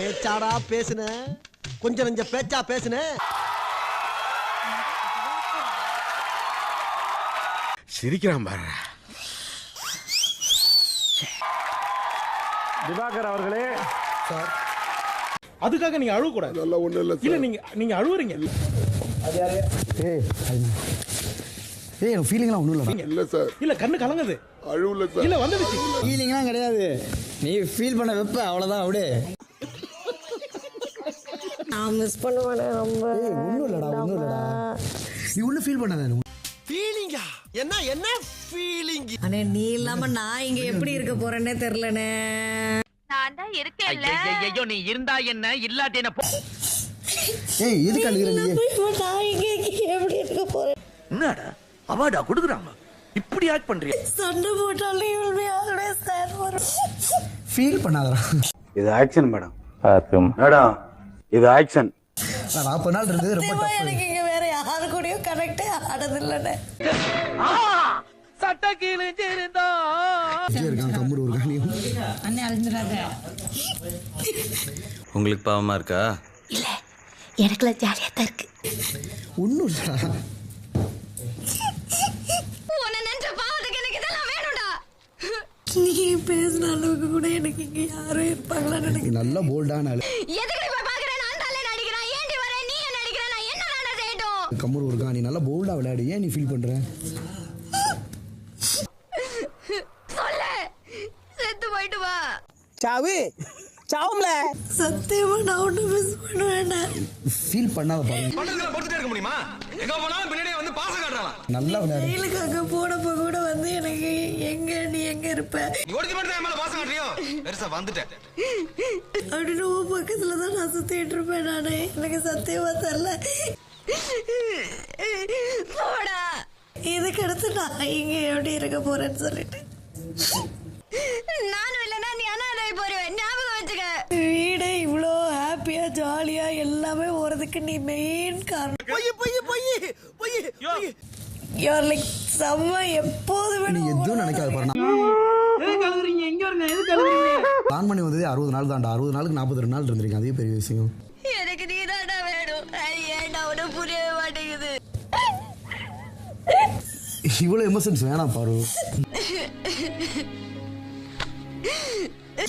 பேச்சாடா பேசுன? கொஞ்சம் நஞ்ச பேச்சா பேசுன? சிரிக்கிறான் பாரு. திவாகர் அவர்களே. அதுக்காக நீங்க அழுவ கூடாது அதெல்லாம் ஒண்ணும் இல்ல இல்ல நீங்க நீங்க அழுவுறீங்க. ஏய் ஏய் எனக்கு ஃபீலிங்லாம் ஒன்றும் இல்லைடா. இல்ல சார். இல்ல கண்ணு கலங்குது. அழுவல சார். இல்ல வந்துடுச்சு. ஃபீலிங்லாம் கிடையாது. நீ ஃபீல் பண்ண வைப்ப அவ்வளோதான் அப்படியே. நான் மிஸ் பண்ணுவேனே ரொம்ப. ஏய் ஒன்றும் இல்லைடா ஒன்றும் இல்லைடா. நீ ஒன்றும் ஃபீல் பண்ணாத ஃபீலிங்கா என்ன என்ன ஃபீலிங் அண்ணே நீ இல்லாம நான் இங்க எப்படி இருக்க போறேன்னே தெரியலனே நான் தான் இருக்கேன்ல. ஐயோ நீ இருந்தா என்ன? இல்லாட்டி என்ன போ ஏய் எதுக்கு அழுகிற நீ? நான் இங்க எப்படி இருக்க போறேன்? என்னடா? அவார்டா கொடுக்குறாங்க. இப்படி ஆக்ட் பண்றிய? சண்டை போட்டாலும் இவளுமே சார் வரும். ஃபீல் பண்ணாதடா. இது ஆக்ஷன் மேடம். மேடம் இது ஆக்ஷன் நான் நாற்பது நாள் இருந்தது ரொம்ப எனக்கு இங்க வேற யாரு கூடயும் கனெக்டே ஆனதில்லண்ணே. சட்ட கிழிஞ்சிருந்தா இருக்கான் கம்முரு ஒரு காணியும். அண்ணே அழிஞ்சிடாத உங்களுக்கு பாவமா இருக்கா? இல்ல எனக்குல ஜாலியா தான் இருக்கு. ஒன்றும் இல்லைடா. உன்னை நினைச்ச பாவத்துக்கு எனக்கு இதெல்லாம் வேணும்டா. நீ பேசின அளவுக்கு கூட எனக்கு இங்க யாரும் இருப்பாங்களான்னு நீ எனக்கு நல்லா போல்டான ஆளு எதுக்கு கம்முரு ஒரு காணி நல்லா போல்டா விளையாடு. ஏன் நீ ஃபீல் பண்ற? சொல்லு. செத்து போயிட்டு வா. சாவு. சாவும்ல. சத்தியமா நான் ஒண்ணு மிஸ் பண்ணுவேண்ணே ஃபீல் பண்ணாத பாருங்க பொறுத்துட்டே இருக்க முடியுமா? எங்க போனாலும் பின்னாடியே வந்து பாசம் காட்டுறான் நல்லா விளையாடு. ஜெயிலுக்கு அங்க போனப்ப கூட வந்து எனக்கு எங்க நீ எங்க இருப்ப? நீ ஓடி மட்டும் என் மேல பாசம் காட்டுறியோ? பெருசா வந்துட்டேன். அப்படின்னு உன் பக்கத்துல தான் நான் சுத்திட்டு இருப்பேன் நானு. எனக்கு சத்தியமா தெரியல. இதுக்கு அடுத்து நான் இங்க எப்படி இருக்க போறேன்னு சொல்லிட்டு. நானும் இல்லைன்னா நீ அனாதை போயிருவேன் ஞாபகம் வச்சுக்க. வீடே இவ்வளோ ஹாப்பியா ஜாலியா எல்லாமே போறதுக்கு நீ மெயின் காரணம். பொய் பொய் பொய் பொய் பொய். யூஆர் லைக் செம்ம எப்போதுமே நீ எதுவும் நினைக்காத பாருங்க பிளான் பண்ணி வந்ததே அறுபது நாள் தான்டா. அறுபது நாளுக்கு நாற்பத்தி ரெண்டு நாள் இருந்திருக்கேன் அதே பெரிய விஷயம். இவ்வளோ எமோஷன்ஸ் வேணாம் பாரு.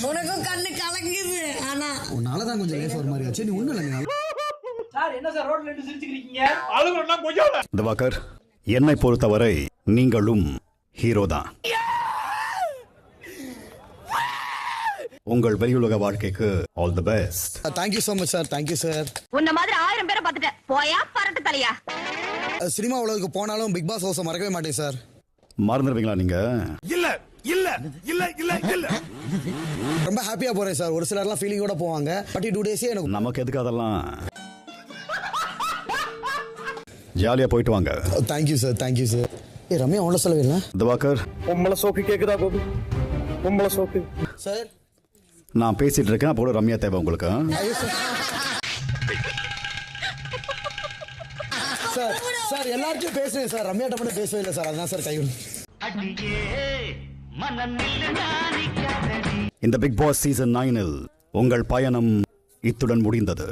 உனக்கும் கண்ணு கலங்குது ஆனா. உன்னால தான் கொஞ்சம் லேஸ் ஒரு மாதிரி ஆச்சு. நீ ஒன்றும் இல்லைங்க. திவாகர் என்னை பொறுத்தவரை நீங்களும் ஹீரோ தான். உங்கள் வெளியுலக வாழ்க்கைக்கு all the best thank you so much sir thank you sir உன்ன மாதிரி ஆயிரம் பேரை பார்த்துட்டேன். போயா பரட்டு தலையா? சினிமா உலகுக்கு போனாலும் பிக் பாஸ் ஹவுஸை மறக்கவே மாட்டேன் சார். மறந்துடுவீங்களா நீங்க? இல்ல இல்ல இல்ல இல்ல இல்ல. ரொம்ப ஹாப்பியாக போகிறேன் சார். ஒரு சிலர்லாம் ஃபீலிங்கோட போவாங்க. பட் டூ டேஸே எனக்கு நமக்கு எதுக்கு அதெல்லாம்? ஜாலியா போயிட்டு வாங்க. Thank you sir thank you sir ஏ ரம்யா அவங்கள சொல்லவே இல்லை திவாகர். பொம்பளை சோக்கு கேக்குதா கோபி? பொம்பளை சோக்கு. சார் நான் பேசிட்டு இருக்கேன் அப்போ ரம்யா தேவை உங்களுக்கு. சார் சார் எல்லார்ட்டையும் பேசுவேன் சார். ரம்யாட்ட மட்டும் பேசவே இல்லை சார். அதான் சார் கைவிடு இந்த பிக் பாஸ் சீசன் நைனில் உங்கள் பயணம் இத்துடன் முடிந்தது.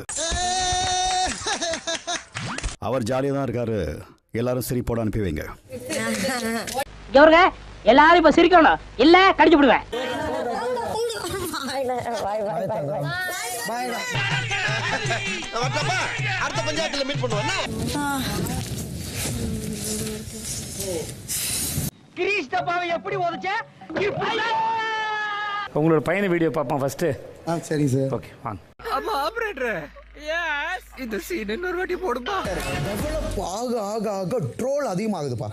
அவர் ஜாலியா தான் இருக்காரு. எல்லாரும் சிரிப்போட அனுப்பி வைங்க. எல்லாரும் இப்ப சிரிக்கணும். இல்ல கடிச்சு விடுவேன். பாய்டா அடுத்த பஞ்சாயத்துல மீட் பண்ணுவோம். கிரீஷ் டப்பாவை எப்படி உதச்ச? உங்களோட பையனை வீடியோ பார்ப்போம் ஃபர்ஸ்ட் ஆ சரிங்க சார். ஓகே வாங்க. ஆமா ஆபரேட்டர் எஸ் இந்த சீன் இன்னொரு வாட்டி போடுமா டெவலப் ஆக ஆக ஆக ட்ரோல் அதிகமாகுதுப்பா.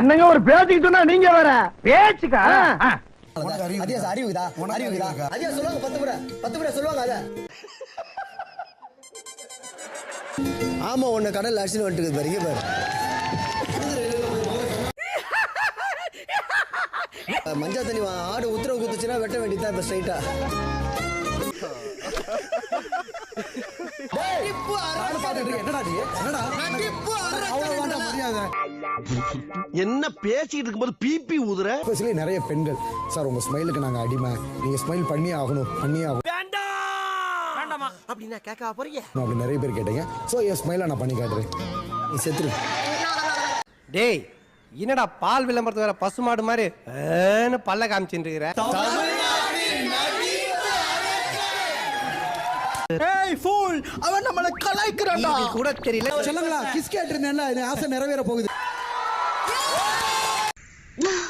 என்னங்க ஒரு பேச்சுக்கு சொன்னா நீங்க வேற? பேச்சுக்கா? சார் அறிவுதா அறிவுதா அதியா சொல்லுவாங்க பத்து முறை பத்து முறை சொல்லுவாங்க அத ஆமா உன்னை கடல் அடிச்சுன்னு வந்துட்டு பாரு இங்க பாரு. மஞ்சள் தண்ணி வா- ஆடு உத்தரவு குத்துச்சுன்னா வெட்ட வேண்டியதான் இப்ப ஸ்ட்ரைட்டா என்ன பேசிட்டு இருக்கும்போது பிபி ஊதுற? எஸ்பெஷலி நிறைய பெண்கள். சார் உங்க ஸ்மைலுக்கு நாங்க அடிமை. நீங்க ஸ்மைல் பண்ணி ஆகணும் பண்ணி ஆகணும். வேணாமா அப்படின்னா கேட்க போறீங்க? அப்படி நிறைய பேர் கேட்டீங்க. ஸோ என் ஸ்மைலை நான் பண்ணி காட்டுறேன். நீ செத்துரு. டேய் என்னடா பால் விளம்பரத்து வேற பசுமாடு மாதிரி ஏன்னு பல்ல காமிச்சுட்டு இருக்கிற? ஏய் ஃபூல் அவன் நம்மள கலாய்க்கறான்டா. கூட தெரியல. சொல்லுங்களா கிஸ் கேட்டிருந்தேன்ல ஆசை நிறைவேற போகுது.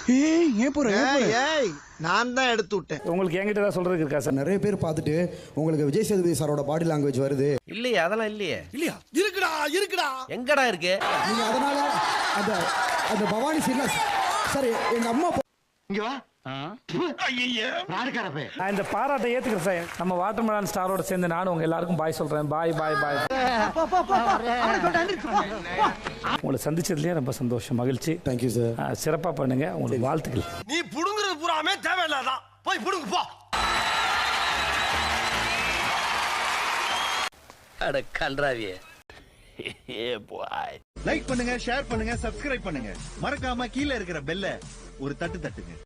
ஏய் நான் தான் எடுத்து விட்டேன். உங்களுக்கு என்கிட்ட சொல்றதுக்கு இருக்கா சார்? நிறைய பேர் பார்த்துட்டு உங்களுக்கு விஜய் சேதுபதி சாரோட பாடி லாங்குவேஜ் வருது. இல்லையே அதெல்லாம் இல்லையே. இல்லையா? இருக்குடா இருக்குடா. எங்கடா இருக்கு? நீங்க அதனால அந்த அந்த பவானி சீன்ல சரி எங்க அம்மா நான் இந்த பாராட்டை ஏத்துக்கிறேன் சார். நம்ம வாட்டர்மெலன் ஸ்டாரோட சேர்ந்து நானும் உங்க எல்லாருக்கும் பாய் சொல்றேன். பாய் பாய் பாய் உங்களை சந்திச்சதுலயே ரொம்ப சந்தோஷம் மகிழ்ச்சி. தேங்க்யூ சார் சிறப்பா பண்ணுங்க. உங்களுக்கு வாழ்த்துக்கள். நீ புடுங்குறது பூராமே தேவையில்லாதான் போய் புடுங்கு போ. அட கன்றாவியே. லைக் பண்ணுங்க ஷேர் பண்ணுங்க சப்ஸ்கிரைப் பண்ணுங்க. மறக்காம கீழே இருக்கிற பெல்ல ஒரு தட்டு தட்டுங்க.